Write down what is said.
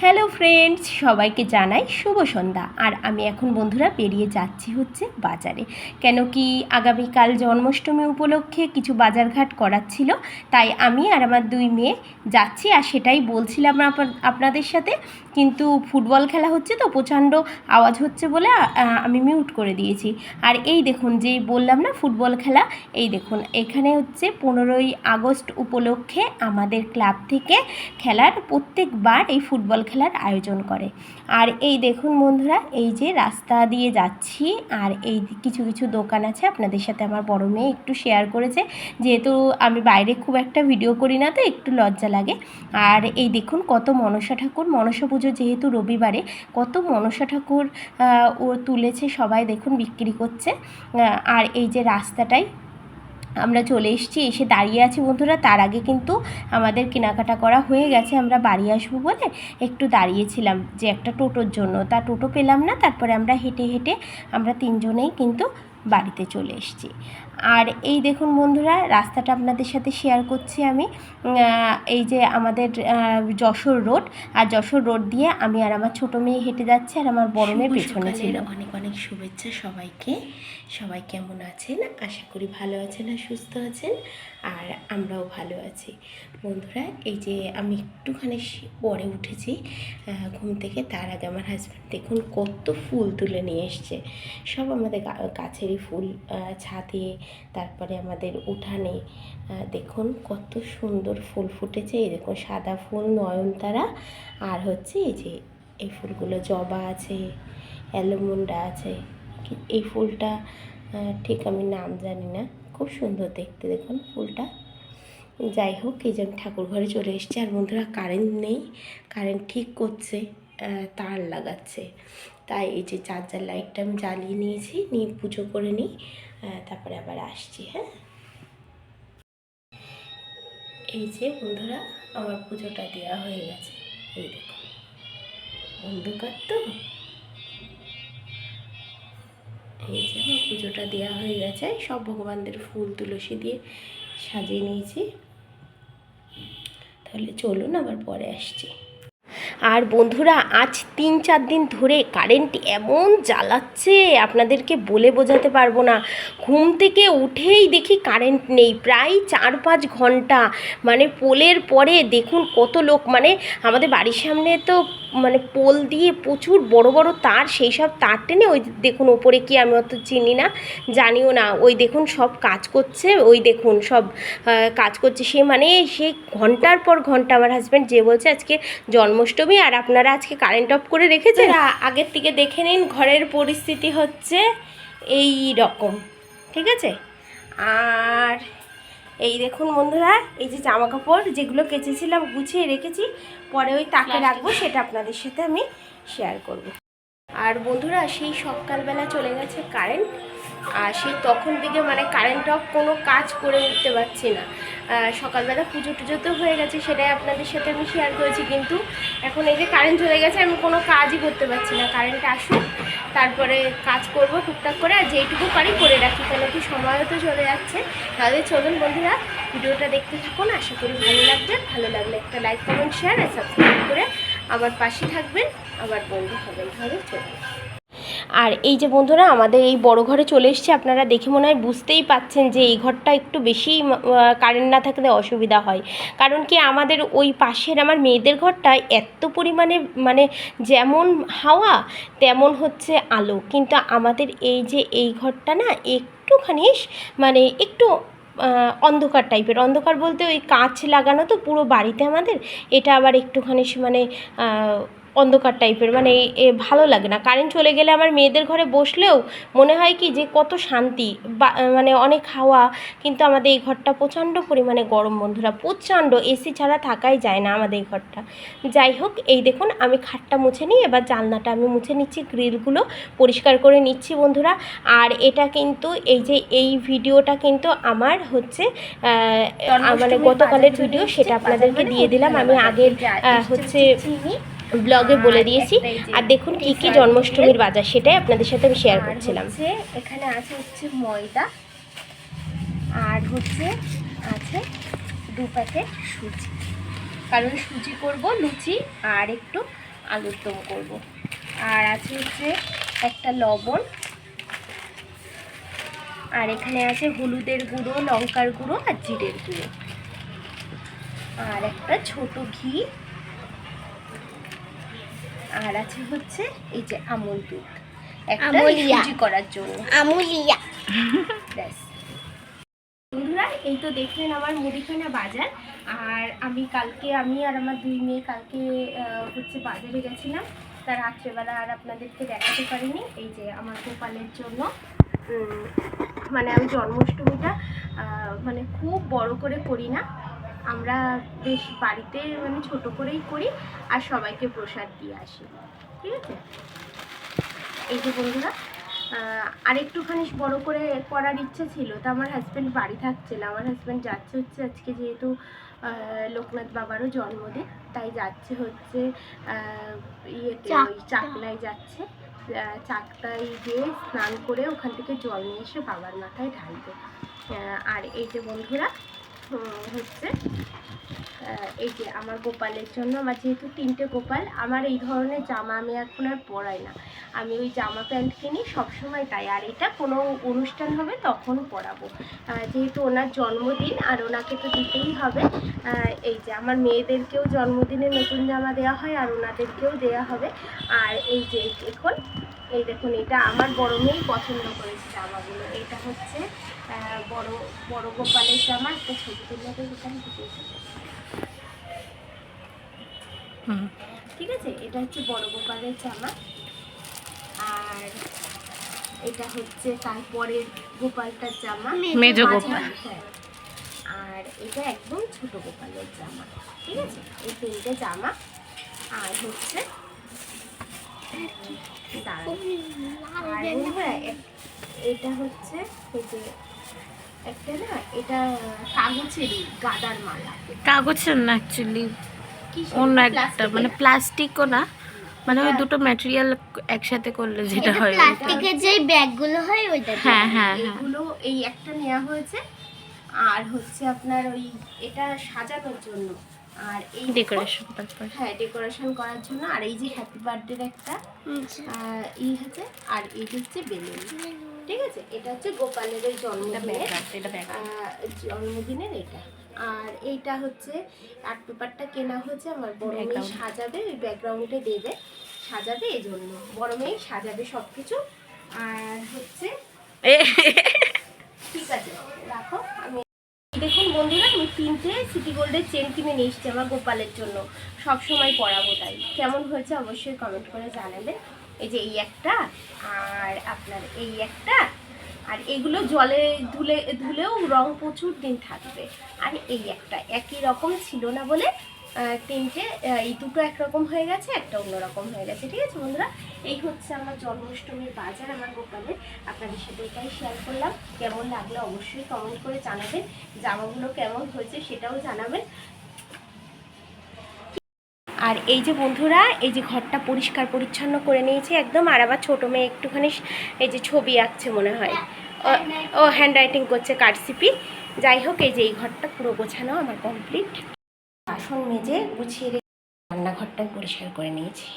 Hello friends সবাইকে জানাই শুভ সন্ধ্যা। আর আমি এখন বন্ধুরা বেরিয়ে যাচ্ছি হচ্ছে বাজারে। কেন কি আগামীকাল জন্মাষ্টমী উপলক্ষে কিছু বাজারঘাট করার ছিল, তাই আমি আর আমার দুই মেয়ে যাচ্ছি আর সেটাই বলছিলাম আপনাদের সাথে। কিন্তু ফুটবল খেলা হচ্ছে তো, প্রচণ্ড আওয়াজ হচ্ছে বলে আমি মিউট করে দিয়েছি। আর এই দেখুন, যে বললাম না, ফুটবল খেলা, এই দেখুন, এখানে হচ্ছে পনেরোই আগস্ট উপলক্ষে আমাদের ক্লাব থেকে খেলার প্রত্যেকবার এই ফুটবল খেলার আয়োজন করে। আর এই দেখুন বন্ধুরা, এই যে রাস্তা দিয়ে যাচ্ছি, আর এই কিছু কিছু দোকান আছে, আপনাদের সাথে আমার বড় মেয়ে একটু শেয়ার করেছে। যেহেতু আমি বাইরে খুব একটা ভিডিও করি না, তো একটু লজ্জা লাগে। আর এই দেখুন, কত মনসা ঠাকুর, মনসা পুজো যেহেতু রবিবারে, কত মনসা ঠাকুর ও তুলেছে সবাই দেখুন বিক্রি করছে। আর এই যে রাস্তাটাই আমরা চলে এসেছি, এসে দাঁড়িয়ে আছি বন্ধুরা, তার আগে কিন্তু আমাদের কেনাকাটা করা হয়ে গেছে, আমরা বাড়ি আসব বলে একটু দাঁড়িয়েছিলাম যে একটা টোটোর জন্য। তা টোটো পেলাম না, তারপরে আমরা হেঁটে হেঁটে আমরা তিনজনেই কিন্তু বাড়িতে চলে এসেছি। আর এই দেখুন বন্ধুরা রাস্তাটা আপনাদের সাথে শেয়ার করছি আমি। এই যে আমাদের যশোর রোড আর যশোর রোড দিয়ে আমি আর আমার ছোটো মেয়ে হেঁটে যাচ্ছি আর আমার বড় মেয়ে পেছনে ছিল। অনেক অনেক শুভেচ্ছা সবাইকে। সবাই কেমন আছেন? আশা করি ভালো আছেন আর সুস্থ আছেন আর আমরাও ভালো আছি। বন্ধুরা এই যে আমি একটুখানি পরে উঠেছি ঘুম থেকে তার আগে আমার হাজব্যান্ড দেখুন কত ফুল তুলে নিয়ে এসছে। সব আমাদের গাছেরই ফুল ছাদে তারপরে আমাদের উঠানে দেখুন কত সুন্দর ফুল ফুটেছে। এই দেখুন সাদা ফুল, নয়নতারা, আর হচ্ছে এই যে এই ফুলগুলো জবা আছে, অ্যালোমুন্ডা আছে। এই ফুলটা ঠিক আমি নাম জানি না। খুব সুন্দর দেখতে দেখুন ফুলটা। যাই হোক, এই যে আমি ঠাকুর ঘরে চলে এসেছি। আর বন্ধুরা কারেন্ট নেই কারেন্ট ঠিক করছে তার লাগাচ্ছে। তাই এই যে চার্জার লাইটটা আমি জ্বালিয়ে নিয়েছি, নিয়ে পুজো করে নিই। তারপরে আবার আসছি হ্যাঁ। এই যে বন্ধুরা, আমার পুজোটা দেওয়া হয়ে গেছে। এই দেখুন অন্ধকার তো। এই যে আমার পুজোটা দেওয়া হয়ে গেছে, সব ভগবানদের ফুল, তুলসী দিয়ে সাজিয়ে নিয়েছি। তাহলে চলুন আবার পরে আসছি। আর বন্ধুরা, আজ তিন চার দিন ধরে কারেন্ট এমন জ্বালাচ্ছে, আপনাদেরকে বলে বোঝাতে পারব না। ঘুম থেকে উঠেই দেখি কারেন্ট নেই, প্রায় চার পাঁচ ঘণ্টা। মানে পোলের পরে দেখুন কত লোক মানে আমাদের বাড়ির সামনে তো মানে পোল দিয়ে প্রচুর বড় বড় তার, সেই সব তার টেনে ওই দেখুন ওপরে কি আমি অত চিনি না, জানিও না। ওই দেখুন সব কাজ করছে, ওই দেখুন সব কাজ করছে। সে মানে সে ঘণ্টার পর ঘণ্টা আমার হাজব্যান্ড যে বলছে, আজকে জন্মাষ্টমী আর আপনারা আজকে কারেন্ট অফ করে রেখেছেন? আগের থেকে দেখে নিন ঘরের পরিস্থিতি হচ্ছে এই রকম ঠিক আছে? আর এই দেখুন বন্ধুরা এই যে জামা কাপড় যেগুলো কেচেছিলাম গুছিয়ে রেখেছি পরে ওই তাকে রাখব সেটা আপনাদের সাথে আমি শেয়ার করব। আর বন্ধুরা সেই সকালবেলা চলে গেছে কারেন্ট আর সেই তখন থেকে মানে কারেন্ট অফ কোনো কাজ করে উঠতে পারছি না। সকালবেলা পুজো টুজো তো হয়ে গেছে, সেটাই আপনাদের সাথে আমি শেয়ার করেছি। কিন্তু এখন এই যে কারেন্ট চলে গেছে, আমি কোনো কাজই করতে পারছি না। কারেন্ট আসুক তারপরে কাজ করব টুকটাক করে, আর যেইটুকু পারি করে রাখি। কেন কি সময়ও তো চলে যাচ্ছে। তাহলে চলুন বন্ধুরা, ভিডিওটা দেখতে থাকুন। আশা করি ভালো লাগবে। ভালো লাগলে একটা লাইক কমেন্ট শেয়ার আর সাবস্ক্রাইব করে আবার পাশে থাকবেন আবার বন্ধু হবেন। তাহলে চলুন। আর এই যে বন্ধুরা, আমাদের এই বড় ঘরে চলে এসেছে। আপনারা দেখে মনে হয় বুঝতেই পাচ্ছেন যে এই ঘরটা একটু বেশি কারেন্ট না থাকলে অসুবিধা হয়। কারণ কি, আমাদের ওই পাশের আমার মেয়েদের ঘরটায় এত পরিমাণে মানে যেমন হাওয়া, তেমন হচ্ছে আলো। কিন্তু আমাদের এই যে এই ঘরটা না, একটুখানি মানে একটু অন্ধকার টাইপের। অন্ধকার বলতে ওই কাঁচ লাগানো তো পুরো বাড়িতে আমাদের। এটা আবার একটুখানি মানে অন্ধকার টাইপের মানে এ ভালো লাগে না। কারেন্ট চলে গেলে আমার মেয়েদের ঘরে বসলেও মনে হয় কি যে কত শান্তি বা মানে অনেক হাওয়া কিন্তু আমাদের এই ঘরটা প্রচণ্ড পরিমাণে গরম বন্ধুরা প্রচণ্ড এসি ছাড়া থাকাই যায় না আমাদের এই ঘরটা। যাই হোক এই দেখুন আমি খাটটা মুছে নিই এবার জানলাটা আমি মুছে নিচ্ছি গ্রিলগুলো পরিষ্কার করে নিচ্ছি বন্ধুরা। আর এটা কিন্তু এই যে এই ভিডিওটা কিন্তু আমার হচ্ছে মানে গতকালের ভিডিও সেটা আপনাদেরকে দিয়ে দিলাম। আমি আগের হচ্ছে ব্লগে বলে দিয়েছি। আর দেখুন কি কি জন্মাষ্টমীর বাজার সেটাই আপনাদের সাথে আমি শেয়ার করছিলাম। এখানে আছে হচ্ছে ময়দা আর হচ্ছে আছে দু প্যাকেট সুজি। কারণ সুজি করব লুচি আর একটু আলুর দম করব। আর আছে হচ্ছে একটা লবণ। আর এখানে আছে হলুদের গুঁড়ো লঙ্কার গুঁড়ো আর জিরের গুঁড়ো। আর একটা ছোট ঘি। আর আছে হচ্ছে এই যে আমল দুধ। একটা। করার জন্য। আমুলিয়া। ব্যাস। বন্ধুরা এই তো দেখলেন আমার মুদিখানা বাজার। আর আমি কালকে আমি আর আমার দুই মেয়ে কালকে হচ্ছে বাজারে গেছিলাম। তার রাত্রেবেলা আর আপনাদেরকে দেখাতে পারিনি। এই যে আমার গোপালের জন্য মানে আমি জন্মাষ্টমীটা মানে খুব বড় করে করি না। আমরা বেশ বাড়িতে মানে ছোট করেই করি আর সবাইকে প্রসাদ দিয়ে আসি ঠিক আছে এই যে বন্ধুরা আর একটুখানি বড় করে করার ইচ্ছা ছিল তো আমার হাজব্যান্ড বাড়ি থাকছে না আমার হাজব্যান্ড যাচ্ছে হচ্ছে আজকে যেহেতু লোকনাথ বাবারও জন্মদিন তাই যাচ্ছে হচ্ছে ইয়েতে ওই। চাকলায় যাচ্ছে আহ, গিয়ে স্নান করে ওখান থেকে জল নিয়ে এসে বাবার মাথায় ঢালবে আর এই যে বন্ধুরা হচ্ছে। এই যে আমার গোপালের জন্য, আমার যেহেতু তিনটে গোপাল, আমার এই ধরনের জামা আমি এখন আর পরাই না। আমি ওই জামা প্যান্ট কিনি সবসময় তাই, আর এটা কোনো অনুষ্ঠান হবে তখন পরাবো। যেহেতু ওনার জন্মদিন আর ওনাকে তো দিতেই হবে। এই যে আমার মেয়েদেরকেও জন্মদিনে নতুন জামা দেওয়া হয় আর ওনাদেরকেও দেওয়া হবে। আর এই যে এখন এই দেখুন এটা আমার বড় মেয়েই পছন্দ করেছে জামাগুলো। এটা হচ্ছে বড় বড় গোপালের জামা। একটা ছবি তুলে এখানে ঠিক আছে? এটা হচ্ছে বড় গোপালের জামা। আর এটা হচ্ছে তারপরের গোপালটার জামা। মেজ গোপাল। হ্যাঁ। আর এটা একদম ছোট গোপালের জামা। ঠিক আছে? এই তিনটে জামা। আর হচ্ছে দাঁড়ান। আর বন্ধুরা, এ- এটা হচ্ছে এই যে একটা না এটা কাগজেরই গাদার মালা। কাগজের না অ্যাকচুয়ালি অন্য একটা মানে প্লাস্টিকও না মানে ওই হ্যাঁ। দুটো ম্যাটেরিয়াল একসাথে করলে যেটা হয়। প্লাস্টিকের যেই ব্যাগগুলো হয় ওইটা হ্যাঁ হ্যাঁ হ্যাঁ। এগুলো এই একটা নেওয়া হয়েছে। আর হচ্ছে আপনার ওই এটা সাজানোর জন্য। আর এই ডেকোরেশন হ্যাঁ ডেকোরেশন করার জন্য আর এই যে হ্যাপি বার্থডের একটা আচ্ছা। ই হচ্ছে আর এই হচ্ছে বেলুন। ঠিক আছে? এটা হচ্ছে গোপালের জন্মদিনের জন্মদিনের এটা। আর এইটা হচ্ছে আর্ট পেপারটা কেনা হয়েছে আমার বড় মেয়ে সাজাবে ওই ব্যাকগ্রাউন্ডে দেবে সাজাবে এই জন্য বড় মেয়ে সাজাবে সব কিছু আর হচ্ছে ঠিক আছে রাখো আমি দেখুন বন্ধুরা, আমি তিনটে সিটি গোল্ডের চেন কিনে নিয়ে এসেছি আমার গোপালের জন্য। সব সময় পরাবো তাই। কেমন হয়েছে অবশ্যই কমেন্ট করে জানাবেন। এই যে এই একটা, আর আপনার এই একটা, আর এগুলো জলে ধুলে, ধুলেও রং প্রচুর দিন থাকবে। আর এই একটা, একই রকম ছিল না বলে তিনটে এই দুটো একরকম হয়ে গেছে, একটা অন্যরকম হয়ে গেছে, ঠিক আছে বন্ধুরা? এই হচ্ছে আমার জন্মাষ্টমীর বাজার আমার গোপালের আপনাদের সাথে এটাই শেয়ার করলাম। কেমন লাগল অবশ্যই কমেন্ট করে জানাবেন। জামাগুলো কেমন হয়েছে সেটাও জানাবেন। আর এই যে বন্ধুরা, এই যে ঘরটা পরিষ্কার পরিচ্ছন্ন করে নিয়েছে একদম, আর আবার ছোটো মেয়ে একটুখানি এই যে ছবি আঁকছে মনে হয়। ও- হ্যান্ড রাইটিং করছে কারসিপি। যাই হোক, এই যে এই ঘরটা পুরো গোছানো আমার কমপ্লিট বাসন মেজে গুছিয়ে রেখে রান্নাঘরটাও পরিষ্কার করে নিয়েছি।